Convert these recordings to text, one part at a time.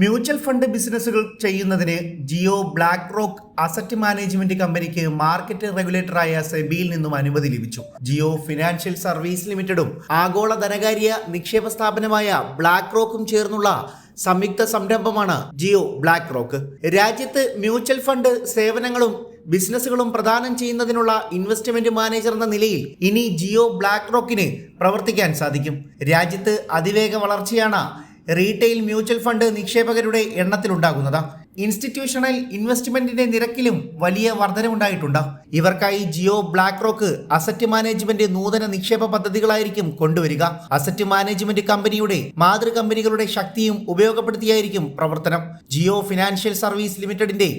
Mutual fund ബിസിനസ്സുകൾ ചെയ്യുന്നതിന് Jio black rock asset management കമ്പനിക്ക് മാർക്കറ്റ് റെഗുലേറ്ററായ സെബിയിൽ നിന്നും അനുമതി ലഭിച്ചു. ജിയോ ഫിനാൻഷ്യൽ സർവീസ് ലിമിറ്റഡും ആഗോള ധനകാര്യ നിക്ഷേപ സ്ഥാപനമായ ബ്ലാക്ക് റോക്കും ചേർന്നുള്ള സംയുക്ത സംരംഭമാണ് ജിയോ ബ്ലാക്ക് റോക്ക് രാജ്യത്ത് മ്യൂച്വൽ ഫണ്ട് സേവനങ്ങളും ബിസിനസ്സുകളും പ്രദാനം ചെയ്യുന്നതിനുള്ള ഇൻവെസ്റ്റ്മെന്റ് മാനേജർ എന്ന നിലയിൽ ഇനി ജിയോ ബ്ലാക്ക് റോക്കിന് പ്രവർത്തിക്കാൻ സാധിക്കും. രാജ്യത്ത് അതിവേഗ വളർച്ചയാണ് റീറ്റെയിൽ മ്യൂച്വൽ ഫണ്ട് നിക്ഷേപകരുടെ എണ്ണത്തിലുണ്ടാകുന്നത്. ഇൻസ്റ്റിറ്റ്യൂഷണൽ ഇൻവെസ്റ്റ്മെന്റിന്റെ നിരക്കിലും വലിയ വർധനമുണ്ടായിട്ടുണ്ട് ഇവർക്കായി Jio black rock asset management നൂതന നിക്ഷേപ പദ്ധതികളായിരിക്കും കൊണ്ടുവരിക. അസറ്റ് മാനേജ്മെന്റ് കമ്പനിയുടെ മാതൃ കമ്പനികളുടെ ശക്തിയും ഉപയോഗപ്പെടുത്തിയായിരിക്കും പ്രവർത്തനം. ജിയോ ഫിനാൻഷ്യൽ സർവീസ് ലിമിറ്റഡിന്റെ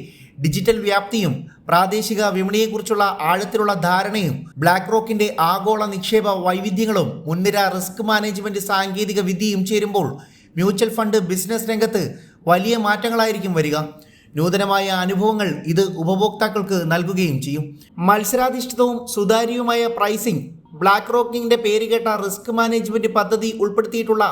ഡിജിറ്റൽ വ്യാപ്തിയും പ്രാദേശിക വിപണിയെക്കുറിച്ചുള്ള ആഴത്തിലുള്ള ധാരണയും ബ്ലാക്ക് റോക്കിന്റെ ആഗോള നിക്ഷേപ വൈവിധ്യങ്ങളും മുൻനിര റിസ്ക് മാനേജ്മെന്റ് സാങ്കേതിക വിദ്യയും ചേരുമ്പോൾ മ്യൂച്വൽ ഫണ്ട് ബിസിനസ് രംഗത്ത് വലിയ മാറ്റങ്ങളായിരിക്കും വരിക. നൂതനമായ അനുഭവങ്ങൾ ഇത് ഉപഭോക്താക്കൾക്ക് നൽകുകയും ചെയ്യും. മത്സരാധിഷ്ഠിതവും സുതാര്യവുമായ പ്രൈസിംഗ് ബ്ലാക്ക് റോക്കിങ്ങിന്റെ പേരുകേട്ട റിസ്ക് മാനേജ്മെന്റ് പദ്ധതി ഉൾപ്പെടുത്തിയിട്ടുള്ള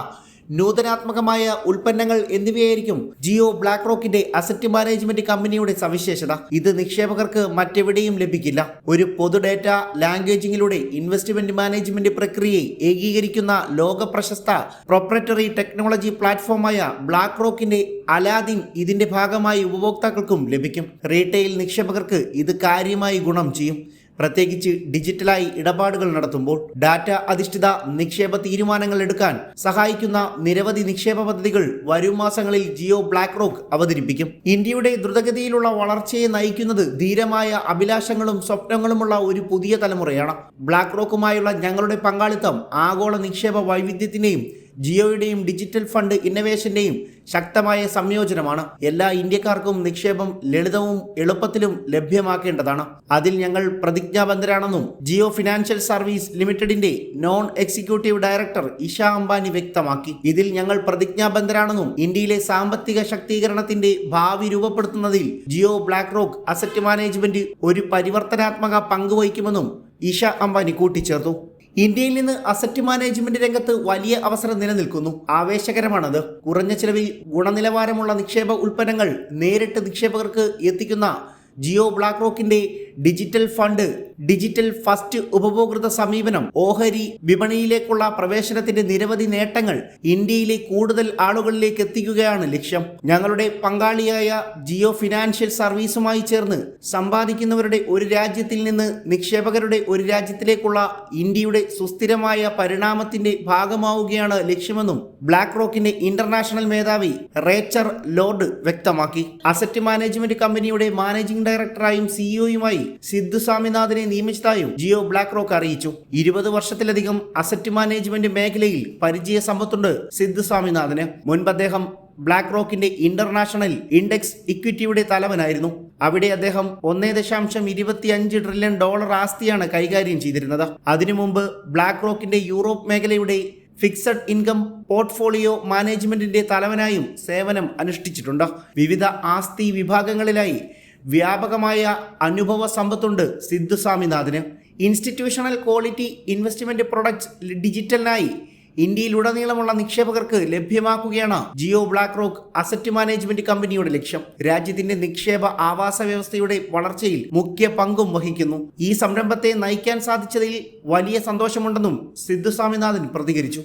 നൂതനാത്മകമായ ഉൽപ്പന്നങ്ങൾ എന്നിവയായിരിക്കും ജിയോ ബ്ലാക്ക് റോക്കിന്റെ അസറ്റ് മാനേജ്മെന്റ് കമ്പനിയുടെ സവിശേഷത. ഇത് നിക്ഷേപകർക്ക് മറ്റെവിടെയും ലഭിക്കില്ല. ഒരു പൊതു ഡേറ്റ ലാംഗ്വേജിങ്ങിലൂടെ ഇൻവെസ്റ്റ്മെന്റ് മാനേജ്മെന്റ് പ്രക്രിയയെ ഏകീകരിക്കുന്ന ലോക പ്രശസ്ത പ്രൊപ്പറേറ്ററി ടെക്നോളജി പ്ലാറ്റ്ഫോമായ ബ്ലാക്ക് റോക്കിന്റെ അലാദിൻ ഇതിന്റെ ഭാഗമായി ഉപഭോക്താക്കൾക്കും ലഭിക്കും. റീറ്റെയിൽ നിക്ഷേപകർക്ക് ഇത് കാര്യമായി ഗുണം ചെയ്യും. പ്രത്യേകിച്ച് ഡിജിറ്റലായി ഇടപാടുകൾ നടത്തുമ്പോൾ ഡാറ്റ അധിഷ്ഠിത നിക്ഷേപ തീരുമാനങ്ങൾ എടുക്കാൻ സഹായിക്കുന്ന നിരവധി നിക്ഷേപ പദ്ധതികൾ വരും മാസങ്ങളിൽ ജിയോ ബ്ലാക്ക് റോക്ക് അവതരിപ്പിക്കും. ഇന്ത്യയുടെ ദ്രുതഗതിയിലുള്ള വളർച്ചയെ നയിക്കുന്നത് ധീരമായ അഭിലാഷങ്ങളും സ്വപ്നങ്ങളുമുള്ള ഒരു പുതിയ തലമുറയാണ്. ബ്ലാക്ക് റോക്കുമായുള്ള ഞങ്ങളുടെ പങ്കാളിത്തം ആഗോള നിക്ഷേപ വൈവിധ്യത്തിന്റെയും ജിയോയുടെയും ഡിജിറ്റൽ ഫണ്ട് ഇന്നവേഷന്റെയും ശക്തമായ സംയോജനമാണ്. എല്ലാ ഇന്ത്യക്കാർക്കും നിക്ഷേപം ലളിതവും എളുപ്പത്തിലും ലഭ്യമാക്കേണ്ടതാണ്. അതിൽ ഞങ്ങൾ പ്രതിജ്ഞാബദ്ധരാണെന്നും ജിയോ ഫിനാൻഷ്യൽ സർവീസ് ലിമിറ്റഡിന്റെ non executive director Isha Ambani വ്യക്തമാക്കി. ഇതിൽ ഞങ്ങൾ പ്രതിജ്ഞാബദ്ധരാണെന്നും ഇന്ത്യയിലെ സാമ്പത്തിക ശക്തീകരണത്തിന്റെ ഭാവി രൂപപ്പെടുത്തുന്നതിൽ Jio black rock asset management ഒരു പരിവർത്തനാത്മക പങ്കുവഹിക്കുമെന്നും ഇഷ അംബാനി കൂട്ടിച്ചേർത്തു. ഇന്ത്യയിൽ നിന്ന് അസറ്റ് മാനേജ്മെന്റ് രംഗത്ത് വലിയ അവസരം നിലനിൽക്കുന്നു. ആവേശകരമാണത്. കുറഞ്ഞ ചിലവിൽ ഗുണനിലവാരമുള്ള നിക്ഷേപ ഉൽപ്പന്നങ്ങൾ നേരിട്ട് നിക്ഷേപകർക്ക് എത്തിക്കുന്ന ജിയോ ബ്ലാക്ക് റോക്കിന്റെ ഡിജിറ്റൽ ഫണ്ട് ഡിജിറ്റൽ ഫസ്റ്റ് ഉപഭോക്തൃ സമീപനം ഓഹരി വിപണിയിലേക്കുള്ള പ്രവേശനത്തിന്റെ നിരവധി നേട്ടങ്ങൾ ഇന്ത്യയിലെ കൂടുതൽ ആളുകളിലേക്ക് എത്തിക്കുകയാണ് ലക്ഷ്യം. ഞങ്ങളുടെ പങ്കാളിയായ ജിയോ ഫിനാൻഷ്യൽ സർവീസുമായി ചേർന്ന് സമ്പാദിക്കുന്നവരുടെ ഒരു രാജ്യത്തിൽ നിന്ന് നിക്ഷേപകരുടെ ഒരു രാജ്യത്തിലേക്കുള്ള ഇന്ത്യയുടെ സുസ്ഥിരമായ പരിണാമത്തിന്റെ ഭാഗമാവുകയാണ് ലക്ഷ്യമെന്നും ബ്ലാക്ക് റോക്കിന്റെ ഇന്റർനാഷണൽ മേധാവി റേച്ചർ ലോർഡ് വ്യക്തമാക്കി. അസറ്റ് മാനേജ്മെന്റ് കമ്പനിയുടെ മാനേജിംഗ് ഡയറക്ടറായും സിഇഒയുമായി സിദ്ധു സ്വാമിനാഥനെ നിയമിച്ചതായും ജിയോ ബ്ലാക്ക് റോക്ക് അറിയിച്ചു. ഇരുപത് വർഷത്തിലധികം അസറ്റ് മാനേജ്മെന്റ് മേഖലയിൽ പരിചയ സമ്പത്തുണ്ട് സിദ്ധു സ്വാമിനാഥന്. മുൻപ് അദ്ദേഹം ബ്ലാക്ക് റോക്കിന്റെ ഇന്റർനാഷണൽ ഇൻഡെക്സ് ഇക്വിറ്റിയുടെ തലവനായിരുന്നു. അവിടെ അദ്ദേഹം ഒന്നേ ദശാംശം ഇരുപത്തിയഞ്ച് ട്രില്യൺ ഡോളർ ആസ്തിയാണ് കൈകാര്യം ചെയ്തിരുന്നത്. അതിനു മുമ്പ് ബ്ലാക്ക് റോക്കിന്റെ യൂറോപ്പ് മേഖലയുടെ ഫിക്സഡ് ഇൻകം പോർട്ട്ഫോളിയോ മാനേജ്മെന്റിന്റെ തലവനായും സേവനം അനുഷ്ഠിച്ചിട്ടുണ്ട്. വിവിധ ആസ്തി വിഭാഗങ്ങളിലായി വ്യാപകമായ അനുഭവ സമ്പത്തുണ്ട് Sidhu സ്വാമിനാഥന്. Institutional quality investment products ഡിജിറ്റലിനായി ഇന്ത്യയിലുടനീളമുള്ള നിക്ഷേപകർക്ക് ലഭ്യമാക്കുകയാണ് Jio black rock asset management കമ്പനിയുടെ ലക്ഷ്യം. രാജ്യത്തിന്റെ നിക്ഷേപ ആവാസ വ്യവസ്ഥയുടെ വളർച്ചയിൽ മുഖ്യ പങ്കും വഹിക്കുന്നു. ഈ സംരംഭത്തെ നയിക്കാൻ സാധിച്ചതിൽ വലിയ സന്തോഷമുണ്ടെന്നും സിദ്ധു സ്വാമിനാഥൻ പ്രതികരിച്ചു.